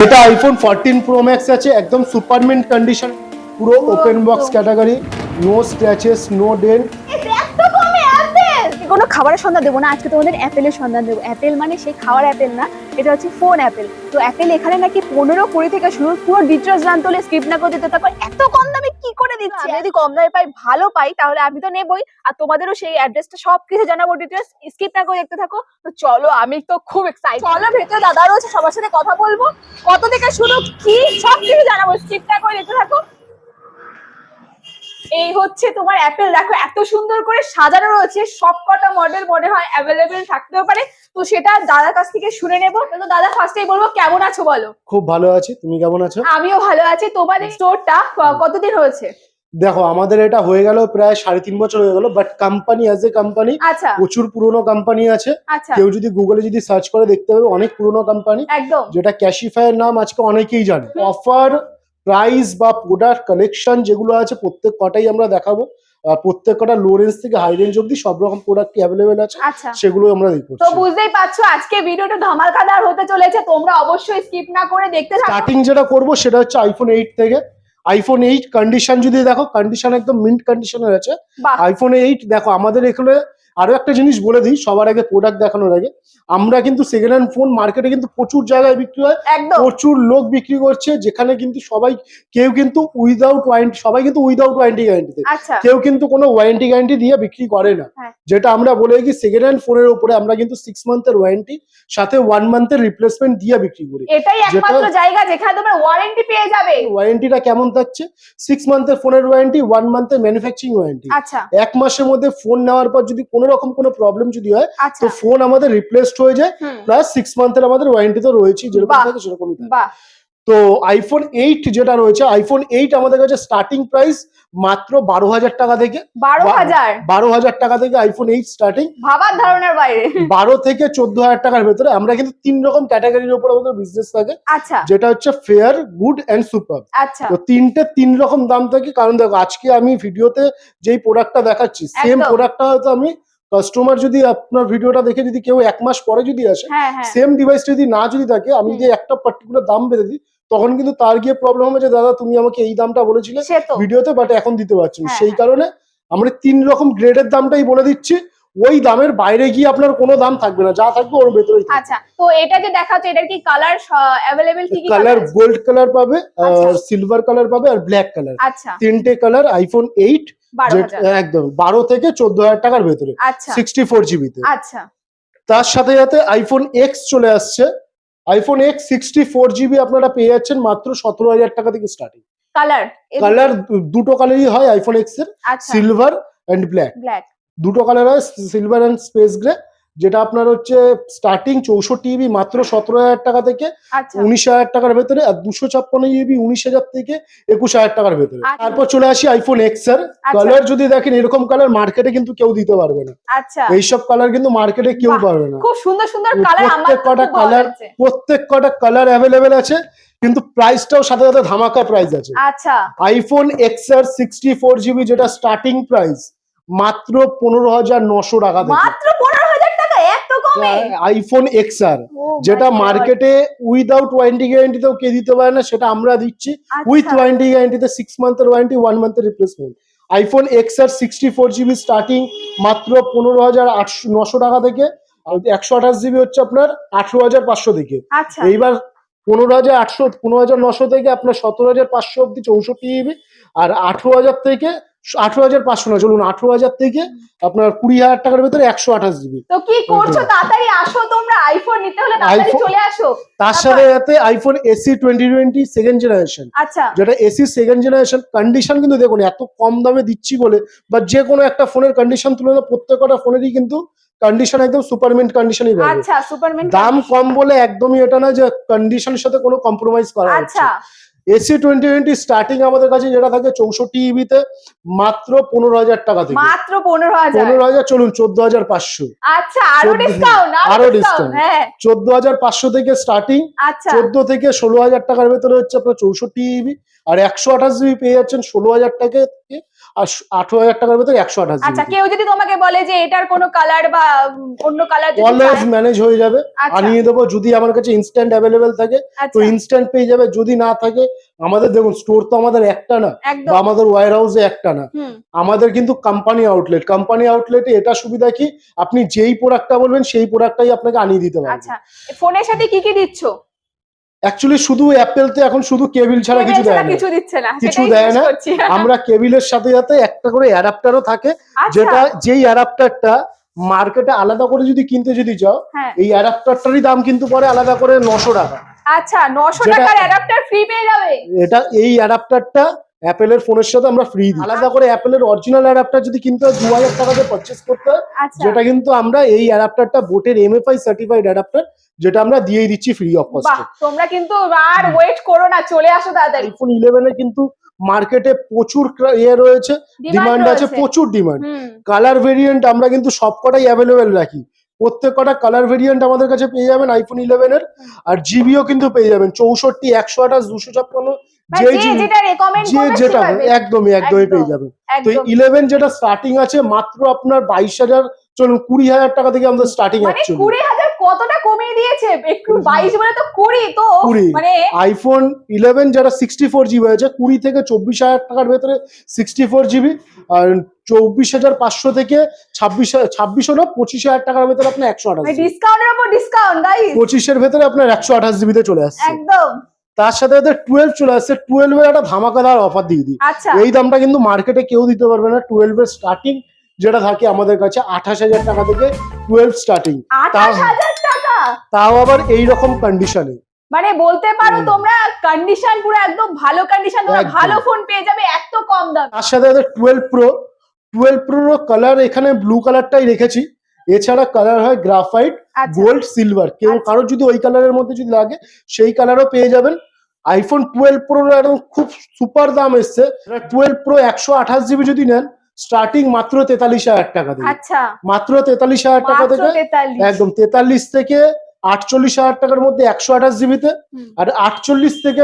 এটা iPhone fourteen pro max আছে একদম সুপারমিন্ট কন্ডিশন পুরো open box category no scratches no dent এত কমে অ্যাপেল কোনো খাবারের সন্ধান দেবো না আজকে তোমাদের অ্যাপেলের সন্ধান দেবো। অ্যাপেল মানে সেই খাওয়ার অ্যাপেল না এটা হচ্ছে ফোন অ্যাপেল। তো অ্যাপেল এখানে নাকি পনেরো কুড়ি থেকে শুরু পুরো ডিটেলস জানতে হলে স্কিপ না করে দিতে। তারপর এত কম দামে কি করে দিচ্ছে? আমি যদি কম দামে পাই ভালো পাই তাহলে আমি তো নেবই। আর তোমাদেরও সেই অ্যাড্রেসটা সব কিছু জানাব ডিটেলস স্কিপ না করে দেখতে থাকো। তো চলো আমি তো খুব এক্সাইটেড চলো ভেতরে দাদা রয়েছে সবার সাথে কথা বলব। কত থেকে শুরু কি সব কিছু জানাব। স্কিপ না করে দেখতে থাকো। এই হচ্ছে তোমার অ্যাপেল দেখো এত সুন্দর করে সাজানো রয়েছে। সবকটা মডেল মনে হয় অ্যাভেলেবেল থাকতেও পারে। তো সেটা দাদার কাছ থেকে শুনে নেব। তো দাদা ফার্স্টেই বলব কেমন আছো বলো? খুব ভালো আছি। তুমি কেমন আছো? আমিও ভালো আছি। তোমাদের স্টোরটা কতদিন হয়েছে? দেখো আমাদের এটা হয়ে গেল প্রায় সাড়ে তিন বছর হয়ে গেল but company as a company প্রচুর পুরনো কোম্পানি আছে। আচ্ছা। কেউ যদি গুগলে যদি সার্চ করে দেখতে হবে অনেক পুরনো কোম্পানি একদম। যেটা ক্যাশিফায়ের নাম আজকে অনেকেই জানে। অফার প্রাইস বা প্রোডাক্ট কালেকশন যেগুলো আছে প্রত্যেক কটাই আমরা দেখাবো। প্রত্যেক কটা লো রেঞ্জ থেকে হাই রেঞ্জ অব্দি সব রকম প্রোডাক্ট অ্যাভেলেবেল আছে আচ্ছা। সেগুলো আমরা দেখি তো বুঝতেই পারছ আজকে ভিডিওটা ধামাকাদার হতে চলেছে তোমরা অবশ্যই স্কিপ না করে দেখতে থাকো। স্টার্টিং যেটা করব সেটা হচ্ছে আইফোন এইট থেকে। আইফোন এইট কন্ডিশন যদি দেখো কন্ডিশন একদম মিন্ট কন্ডিশনের আছে। আইফোন এইট দেখো আমাদের এখানে আরও একটা জিনিস বলে দিই সবার আগে প্রোডাক্ট দেখানোর আগে। আমরা কিন্তু সেকেন্ড হ্যান্ড ফোন মার্কেটে কিন্তু প্রচুর জায়গায় বিক্রি হয় প্রচুর লোক বিক্রি করছে যেখানে কিন্তু সবাই কেউ কিন্তু উইদাউট ওয়ারেন্টি সবাই কিন্তু উইদাউট ওয়ারেন্টি গ্যারান্টি আচ্ছা। কেউ কিন্তু কোনো ওয়ারেন্টি গ্যারান্টি দিয়ে বিক্রি করে না। হ্যাঁ। যেটা আমরা বলে কি সেকেন্ড হ্যান্ড ফোনের উপরে আমরা কিন্তু সিক্স মান্থের ওয়ারেন্টি সাথে ওয়ান মান্থের রিপ্লেসমেন্ট দিয়ে বিক্রি করি। এটাই একমাত্র জায়গা যেখানে তোমরা ওয়ারেন্টি পেয়ে যাবে। ওয়ারেন্টিটা কেমন থাকছে? সিক্স মান্থের ফোনের ওয়ারেন্টি ওয়ান মান্থের ম্যানুফ্যাকচারিং ওয়ারেন্টি আচ্ছা। এক মাসের মধ্যে ফোন নেওয়ার পর যদি কোনো রকম কোনো প্রবলেম যদি হয় আচ্ছা। তো ফোন আমাদের রিপ্লেসড হয়ে যায় প্লাস সিক্স মান্থের আমাদের ওয়ারেন্টি তো রয়েছে যেরকম থাকে সেরকমই থাকে। তো আইফোন এইট যেটা রয়েছে আইফোন এইট আমাদের কাছে স্টার্টিং প্রাইস মাত্র বারো হাজার টাকা থেকে বারো হাজার? বারো হাজার টাকা থেকে আইফোন এইট স্টার্টিং ভাবার ধারণার বাইরে। বারো থেকে চোদ্দ হাজার টাকার ভেতরে আমরা কিন্তু তিন রকম ক্যাটাগরির উপর আমাদের বিজনেস থাকে। আচ্ছা। যেটা হচ্ছে ফেয়ার গুড অ্যান্ড সুপার আচ্ছা। তো তিনটে তিন রকম দাম থাকে কারণ দেখো আজকে আমি ভিডিওতে যেই প্রোডাক্টটা দেখাচ্ছি সেম প্রোডাক্টটা হয়তো আমি কাস্টমার যদি আপনার ভিডিওটা দেখে যদি কেউ এক মাস পরে যদি আসে হ্যাঁ হ্যাঁ। সেম ডিভাইস যদি না যদি থাকে আমি যে একটা পার্টিকুলার দাম বেঁধে দিই তখন কিন্তু তার গিয়ে প্রবলেম হবে যে দাদা তুমি আমাকে এই দামটা বলেছিলে ভিডিওতে বাট এখন দিতে পারছি হ্যাঁ, সেই হ্যাঁ। কারণে আমরা তিন রকম গ্রেডের দামটাই বলে দিচ্ছি। ওই দামের বাইরে গিয়ে আপনার কোনো দাম থাকবে না যা থাকবে ওর ভেতরেই আচ্ছা তো এটা যে দেখাচ্ছে এটার কি কালার অ্যাভেলেবেল কি কি কালার গোল্ড কালার পাবে আচ্ছা। সিলভার কালার পাবে আর ব্ল্যাক কালার আচ্ছা। তিনটে কালার আইফোন এইট বারো হাজার। একদম বারো থেকে চোদ্দ হাজার টাকার ভেতরে। আচ্ছা। সিক্সটি ফোর জিবিতে আচ্ছা। তার সাথে সাথে আইফোন এক্স চলে আসছে। IPhone X sixty four GB আপনারা পেয়ে যাচ্ছেন মাত্র সতেরো হাজার টাকা থেকে স্টার্টিং কালার কালার দুটো কালারই হয় আইফোন এক্সের আচ্ছা। সিলভার অ্যান্ড ব্ল্যাক ব্ল্যাক দুটো কালার হয় সিলভার অ্যান্ড স্পেস গ্রে যেটা আপনার হচ্ছে স্টার্টিং চৌষট্টি জিবি মাত্র সতেরো হাজার টাকা থেকে আচ্ছা। উনিশ হাজার টাকার ভেতরে আর দুশো ছাপ্পান্ন জিবি উনিশ হাজার থেকে একুশ হাজার টাকার ভেতরে। আচ্ছা। তারপর চলে আসি আইফোন এক্সের। আচ্ছা। কালার যদি দেখেন এরকম কালার মার্কেটে কিন্তু কেউ দিতে পারবে না। আচ্ছা। এইসব কালার কিন্তু মার্কেটে কেউ পারবে না। খুব সুন্দর সুন্দর প্রত্যেক কটা কালার প্রত্যেক কটা কালার অ্যাভেলেবেল আছে কিন্তু প্রাইসটাও সাথে সাথে ধামাকা প্রাইস আছে। আচ্ছা। IPhone X R sixty four GB যেটা স্টার্টিং প্রাইস মাত্র পনেরো হাজার নশো টাকা মাত্র পনেরো হাজার টাকা এত কমে? IPhone X R. যেটা মার্কেটে উইদাউট ওয়ারেন্টি গ্যারান্টিতেও কে দিতে পারে না সেটা আমরা দিচ্ছি। উইথ ওয়ারেন্টি গ্যারান্টিতে সিক্স মান্থের warranty one মান্থের replacement iPhone X R sixty four GB starting মাত্র পনেরো হাজার আটশো নশো টাকা থেকে একশো আঠাশ জিবি হচ্ছে আপনার আঠেরো হাজার পাঁচশো থেকে। আচ্ছা। এইবার পনেরো হাজার আটশো পনেরো হাজার নশো থেকে আপনার সতেরো হাজার পাঁচশো অব্দি চৌষট্টি জিবি আর আঠেরো হাজার থেকে আঠেরো হাজার পাঁচশো না চলুন আঠেরো হাজার থেকে আপনার কুড়ি হাজার টাকার ভেতরে একশো আঠাশ জিবি। তো কি করছ? তাড়াতাড়ি আসো তোমরা আইফোন নিতে হলে তাড়াতাড়ি চলে আসো। তার সাথে সাথে iPhone SE twenty twenty second generation আচ্ছা। যেটা এসি সেকেন্ড জেনারেশন কন্ডিশন কিন্তু দেখুন এত কম দামে দিচ্ছি বলে বা যে কোনো একটা ফোনের কন্ডিশন তুলনা প্রত্যেকটা ফোনেরই কিন্তু কন্ডিশন একদম সুপারমিন্ট কন্ডিশনই পাবে আচ্ছা সুপারম্যান দাম কম বলে একদমই এটা না যে কন্ডিশনের সাথে কোনো কম্প্রোমাইজ করা আচ্ছা। এসি টোয়েন্টি টোয়েন্টি স্টার্টিং আমাদের কাছে যেটা থাকে চৌষট্টি ইবিতে মাত্র পনেরো হাজার টাকা থেকে। মাত্র পনেরো হাজার। পনেরো হাজার চলুন চোদ্দ হাজার পাঁচশো। আচ্ছা আরও ডিসকাউন্ট আরও আরও ডিসকাউন্ট হ্যাঁ। চোদ্দ হাজার পাঁচশো থেকে স্টার্টিং আচ্ছা। চোদ্দ থেকে ষোলো হাজার টাকার ভেতরে হচ্ছে আপনার চৌষট্টি ইবি আর একশো আঠাশ জিবি পেয়ে যাচ্ছেন ষোলো হাজার টাকা থেকে আর আঠারো হাজার টাকার ভেতরে একশো আঠাশ আচ্ছা কেউ যদি তোমাকে বলে যে এটার কোনো কালার বা অন্য কালার অলওয়েজ ম্যানেজ হয়ে যাবে। আচ্ছা। আনিয়ে দেবো যদি আমার কাছে ইনস্ট্যান্ট অ্যাভেলেবেল থাকে তো আচ্ছা। ইনস্ট্যান্ট পেয়ে যাবে যদি না থাকে আমাদের দেখুন স্টোর তো আমাদের একটা না বা আমাদের ওয়ার হাউসে একটা না। আমাদের কিন্তু কোম্পানি আউটলেট কোম্পানি আউটলেটে এটা সুবিধা কি? আপনি যেই প্রোডাক্টটা বলবেন সেই প্রোডাক্টটাই আপনাকে আনিয়ে দিতে পারবে। আচ্ছা ফোনের সাথে কি কি দিচ্ছ? অ্যাকচুয়ালি শুধু অ্যাপেলতে এখন শুধু কেবিল ছাড়া কিছু দেয় না। কিছু দিচ্ছে না কিছু দেয় না। আমরা কেবিলের সাথে সাথে একটা করে অ্যাডাপ্টারও থাকে আচ্ছা, যেটা যেই অ্যাডাপ্টারটা মার্কেটে আলাদা করে যদি কিনতে যদি যাও হ্যাঁ। এই অ্যাডাপ্টারটারই দাম কিন্তু পরে আলাদা করে নশো টাকা। আচ্ছা নশো টাকার অ্যাডাপ্টার ফ্রি পেয়ে এটা এই অ্যাডাপ্টারটা অ্যাপেলের ফোনের সাথে আমরা ফ্রি দিই। আলাদা করে অ্যাপেলের অরিজিনাল অ্যাডাপ্টার যদি কিনতে হয় দু হাজার টাকাতে পারচেস করতে হয় আচ্ছা। যেটা কিন্তু আমরা এই অ্যাডাপ্টারটা বোটের এমএফআই সার্টিফাইড অ্যাডাপ্টার যেটা আমরা দিয়েই দিচ্ছি ফ্রি অফ কস্টে তোমরা কিন্তু আর ওয়েট করো না চলে আসো তাড়াতাড়ি। আইফোন এ কিন্তু মার্কেটে প্রচুর ইয়ে রয়েছে ডিমান্ড আছে। প্রচুর ডিমান্ড কালার ভেরিয়েন্ট আমরা কিন্তু সবকটাই অ্যাভেলেবেল রাখি। প্রত্যেক কটা কালার ভেরিয়েন্ট আমাদের কাছে পেয়ে যাবেন আইফোন ইলেভেন এর আর জিবিও কিন্তু পেয়ে যাবেন চৌষট্টি একশো আঠাশ দুশো ছাপ্পান্ন যে যে যেটা। একদমই একদমই পেয়ে যাবেন। তো ইলেভেন যেটা স্টার্টিং আছে মাত্র আপনার বাইশ হাজার চলুন কুড়ি হাজার টাকা থেকে আমাদের স্টার্টিং মানে অ্যাকচুয়ালি কতটা কমিয়ে দিয়েছে? একটু বাইশ বলে তো কুড়ি তো মানে আইফোন ইলেভেন যারা সিক্সটি ফোর জিবি আছে কুড়ি থেকে চব্বিশ হাজার টাকার ভেতরে সিক্সটি ফোর জিবি আর চব্বিশ হাজার পাঁচশো থেকে ছাব্বিশ ছাব্বিশশো না পঁচিশ হাজার টাকার ভেতরে আপনার একশো আঠাশ ডিসকাউন্টের উপর ডিসকাউন্ট পঁচিশের ভেতরে আপনার একশো আঠাশ জিবিতে চলে আসছে। একদম। তার সাথে সাথে টুয়েলভ চলে আসছে। টুয়েলভের একটা ধামাকাদার অফার দিয়ে দিই। আচ্ছা। এই দামটা কিন্তু মার্কেটে কেউ দিতে পারবে না। টুয়েলভের স্টার্টিং যেটা থাকে আমাদের কাছে আঠাশ হাজার টাকা থেকে টুয়েলভ স্টার্টিং তাও আবার এই রকম কন্ডিশনে মানে বলতে পারো তোমরা কন্ডিশন পুরো একদম ভালো কন্ডিশন তোমরা ভালো ফোন পেয়ে যাবে এত কম দাম। তার সাথে টুয়েলভ প্রো টুয়েলভ প্রোর কালার এখানে ব্লু কালারটাই রেখেছি। এছাড়া কালার হয় গ্রাফাইট গোল্ড সিলভার কেউ আচ্ছা। কারোর যদি ওই কালারের মধ্যে যদি লাগে সেই কালারও পেয়ে যাবেন। আইফোন টুয়েলভ প্রো একদম খুব সুপার দাম এসছে। টুয়েলভ প্রো একশো আঠাশ জিবি যদি নেন স্টার্টিং মাত্র তেতাল্লিশ হাজার টাকা থেকে আচ্ছা। মাত্র তেতাল্লিশ হাজার টাকা থেকে একদম তেতাল্লিশ থেকে আটচল্লিশ হাজার টাকার মধ্যে একশো আঠাশ জিবিতে। আর আটচল্লিশ থেকে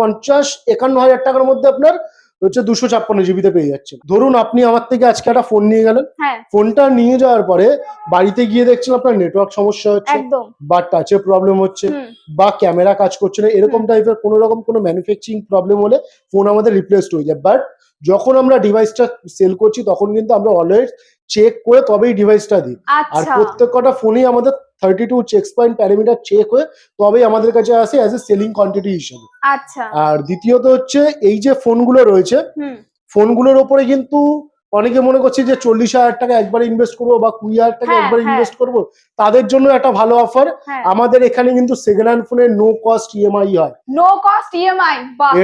পঞ্চাশ একান্ন হাজার টাকার মধ্যে আপনার হচ্ছে দুশো ছাপ্পান্ন জিবিতে পেয়ে যাচ্ছেন। ধরুন আপনি আমার থেকে আজকে একটা ফোন নিয়ে গেলেন। হ্যাঁ। ফোনটা নিয়ে যাওয়ার পরে বাড়িতে গিয়ে দেখছেন আপনার নেটওয়ার্ক সমস্যা হচ্ছে বা টাচে প্রবলেম হচ্ছে বা ক্যামেরা কাজ করছে না এরকম টাইপের কোনো রকম কোনো ম্যানুফ্যাকচারিং প্রবলেম হলে ফোন আমাদের রিপ্লেসড হয়ে যায়। বাট যখন আমরা ডিভাইসটা সেল করছি তখন কিন্তু আমরা অলওয়েজ চেক করে তবেই ডিভাইসটা দিই। আর আচ্ছা। প্রত্যেক কটা ফোনই আমাদের thirty two check point parameter check হয়ে তবেই আমাদের কাছে আসে অ্যাজ এ সেলিং কোয়ান্টিটি হিসেবে। আচ্ছা। আর দ্বিতীয়ত হচ্ছে এই যে ফোনগুলো রয়েছে ফোনগুলোর ওপরে কিন্তু অনেকে মনে করছে যে চল্লিশ হাজার টাকা একবার ইনভেস্ট করব বা কুড়ি হাজার টাকা হ্যাঁ, একবার হ্যাঁ। ইনভেস্ট করব তাদের জন্য একটা ভালো অফার হ্যাঁ। আমাদের এখানে কিন্তু সেকেন্ড হ্যান্ড ফোনের নো কস্ট ইএমআই হয়। নো কস্ট ইএমআই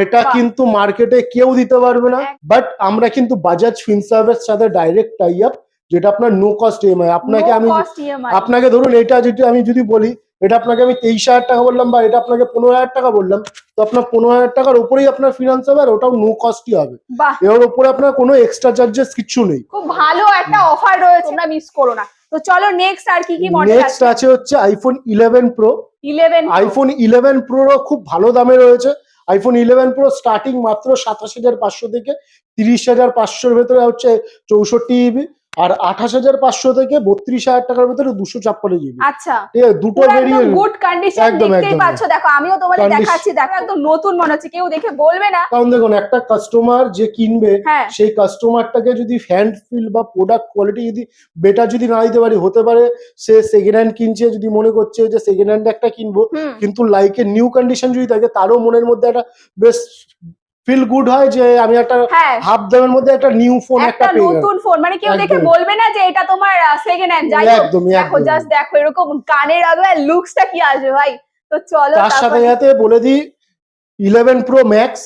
এটা কিন্তু মার্কেটে কেউ দিতে পারবে না। বাট আমরা কিন্তু বাজাজ ফিনসার্ভের সাথে ডাইরেক্ট টাই আপ যেটা আপনার নো কস্ট ইএমআই আপনাকে আমি আপনাকে ধরুন এটা যদি আমি যদি বলি এটা আপনাকে আমি তেইশ হাজার টাকা বললাম বা এটা আপনাকে পনেরো হাজার টাকা বললাম তো আপনার পনেরো হাজার টাকার উপরেই আপনার ফিনান্স হবে আর ওটাও নো কস্টই হবে। এর উপরে আপনার কোনো এক্সট্রা চার্জেস কিছু নেই। খুব ভালো একটা অফার রয়েছে তোমরা মিস করো না। তো চলো নেক্সট আর কি কি মডেল নেক্সট আছে? আছে হচ্ছে iPhone eleven pro 11 iPhone eleven pro খুব ভালো দামে রয়েছে। আইফোন ইলেভেন প্রো স্টার্টিং মাত্র সাতাশ হাজার পাঁচশো থেকে তিরিশ হাজার পাঁচশোর ভেতরে হচ্ছে চৌষট্টি জিবি আর আঠাশ হাজার পাঁচশো থেকে বত্রিশ হাজার টাকার ভেতরে দুশো ছাপ্পান্ন জিবি। আচ্ছা। ঠিক আছে দুটো ভেরিয়েন্ট গুড কন্ডিশন একদম, একদম। পাচ্ছ। দেখো আমিও তোমাদের দেখাচ্ছি। দেখো একদম নতুন মনে হচ্ছে। কেউ দেখে বলবে না। কারণ দেখুন একটা কাস্টমার যে কিনবে হ্যাঁ। সেই কাস্টমারটাকে যদি হ্যান্ড ফিল বা প্রোডাক্ট কোয়ালিটি যদি বেটার যদি না দিতে পারি হতে পারে সে সেকেন্ড হ্যান্ড কিনছে যদি মনে করছে যে সেকেন্ড হ্যান্ড একটা কিনবো কিন্তু লাইকের নিউ কন্ডিশন যদি থাকে তারও মনের মধ্যে একটা বেশ ফিল গুড হয় যে আমি একটা হ্যাঁ। হাফ দামের মধ্যে একটা নিউ ফোন একটা পেয়ে নতুন ফোন মানে কেউ দেখে বলবে না যে এটা তোমার সেকেন্ড হ্যান্ড যাই হোক তুমি দেখো জাস্ট দেখো এরকম কানের আগে লুকসটা কি আসবে ভাই? তো চলো তার সাথে সাথে বলে দিই eleven pro max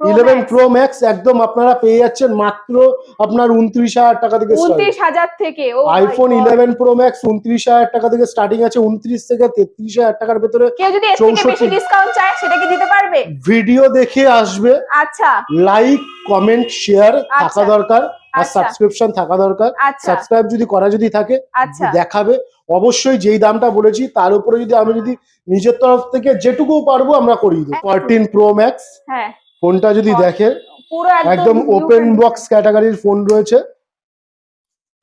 eleven pro max একদম আপনারা পেয়ে যাচ্ছেন মাত্র আপনার উনত্রিশ হাজার টাকা থেকে উনত্রিশ হাজার থেকে আইফোন ইলেভেন প্রো ম্যাক্স উনত্রিশ হাজার টাকা থেকে স্টার্টিং আছে উনত্রিশ থেকে তেত্রিশ হাজার টাকার ভেতরে কেউ যদি 64 ডিসকাউন্ট চায় সেটা কি দিতে পারবে? ভিডিও দেখে আসবে। আচ্ছা। লাইক কমেন্ট শেয়ার থাকা আচ্ছা। দরকার আর আচ্ছা। সাবস্ক্রিপশন থাকা দরকার। আচ্ছা। সাবস্ক্রাইব যদি করা যদি থাকে আচ্ছা। দেখাবে। অবশ্যই যেই দামটা বলেছি তার উপরে যদি আমি যদি নিজের তরফ থেকে যেটুকু পারব আমরা করিয়ে দেবো। ফোরটিন প্রো ম্যাক্স হ্যাঁ। ফোনটা যদি দেখে পুরো একদম ওপেন বক্স ক্যাটাগরির ফোন রয়েছে।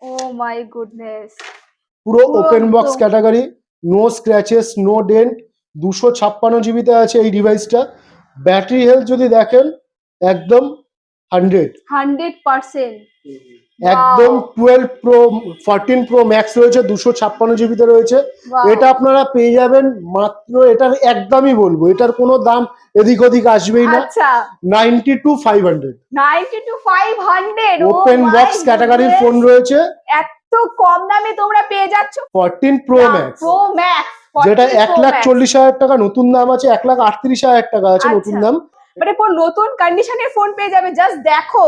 ও মাই গুডনেস পুরো পুরো open box category no scratches no dent দুশো ছাপ্পান্ন জিবিতে আছে এই ডিভাইসটা ব্যাটারি হেলথ যদি দেখেন একদম হান্ড্রেড হান্ড্রেড পার্সেন্ট একদম twelve pro fourteen pro max রয়েছে দুশো ছাপ্পান্ন জিবিতে রয়েছে। এটা আপনারা পেয়ে যাবেন মাত্র এটার একদমই বলব এটার কোনো দাম এদিক ওদিক আসবেই না। Ninety two five hundred ninety two five hundred open box ক্যাটাগরির ফোন রয়েছে। এত কম দামে তোমরা পেয়ে যাচ্ছ? Fourteen pro max pro max যেটা এক লাখ চল্লিশ হাজার টাকা নতুন দাম আছে এক লাখ আটত্রিশ হাজার টাকা আছে আচ্ছা। নতুন দাম। মানে পুরো নতুন কন্ডিশনের ফোন পেয়ে যাবে জাস্ট দেখো।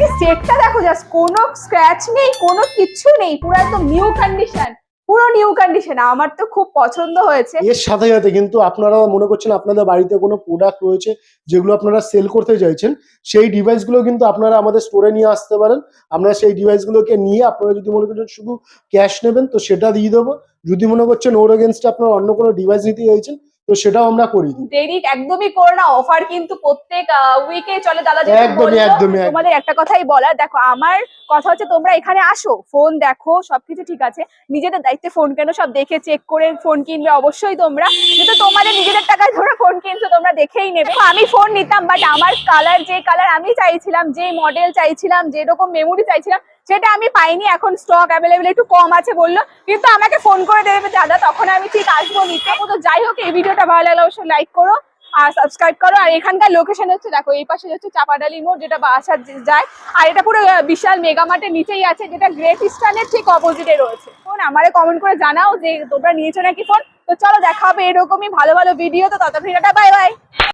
মানে সেটটা দেখো জাস্ট কোনো স্ক্র্যাচ নেই, কোনো কিচ্ছু নেই, পুরো একদম নিউ কন্ডিশন পুরো নিউ কন্ডিশন আমার তো খুব পছন্দ হয়েছে। এর সাথে সাথে কিন্তু আপনারা মনে করছেন আপনাদের বাড়িতে কোনো প্রোডাক্ট রয়েছে যেগুলো আপনারা সেল করতে চাইছেন, সেই ডিভাইসগুলো কিন্তু আপনারা আমাদের স্টোরে নিয়ে আসতে পারেন। আমরা সেই ডিভাইসগুলোকে নিয়ে আপনারা যদি মনে করছেন শুধু ক্যাশ নেবেন, তো সেটা দিয়ে দেবো। যদি মনে করছেন ওর এগেনস্টে আপনারা অন্য কোনো ডিভাইস নিতে চাইছেন তো সেটাও আমরা করি দেরি একদমই করো না অফার কিন্তু প্রত্যেক উইকে চলে দাদা একদমই, একদমই, তোমাদের একটা কথাই বলার দেখো আমার কথা হচ্ছে তোমরা এখানে আসো ফোন দেখো সবকিছু ঠিক আছে নিজেদের দায়িত্বে ফোন কেন সব দেখে চেক করে ফোন কিনবে অবশ্যই তোমরা যেহেতু তোমাদের নিজেদের টাকায় তোমরা ফোন কিনছো তোমরা দেখেই নেবে। আমি ফোন নিতাম বাট আমার কালার যে কালার আমি চাইছিলাম যে মডেল চাইছিলাম যেরকম মেমোরি চাইছিলাম সেটা আমি পাইনি, এখন স্টক অ্যাভেলেবেল একটু কম আছে বলল, কিন্তু আমাকে ফোন করে দেবে, দাদা, তখন আমি ঠিক আসব নিতে তো যাই হোক, এই ভিডিওটা ভালো লাগলে অবশ্যই লাইক করো আর সাবস্ক্রাইব করো। আর এখানকার লোকেশন হচ্ছে, দেখো, এই পাশে হচ্ছে চাপাডালি মোড়, যেটা বাসার যায়। আর এটা পুরো বিশাল মেগামার্টের নিচেই আছে, যেটা গ্রেট ইস্টার্নের ঠিক অপোজিটে রয়েছে। ফোন আমারে কমেন্ট করে জানাও যে তোমরা নিয়েছো নাকি ফোন তো চলো, দেখা হবে এরকমই ভালো ভালো ভিডিও তো তত ভিডিওটা বাই বাই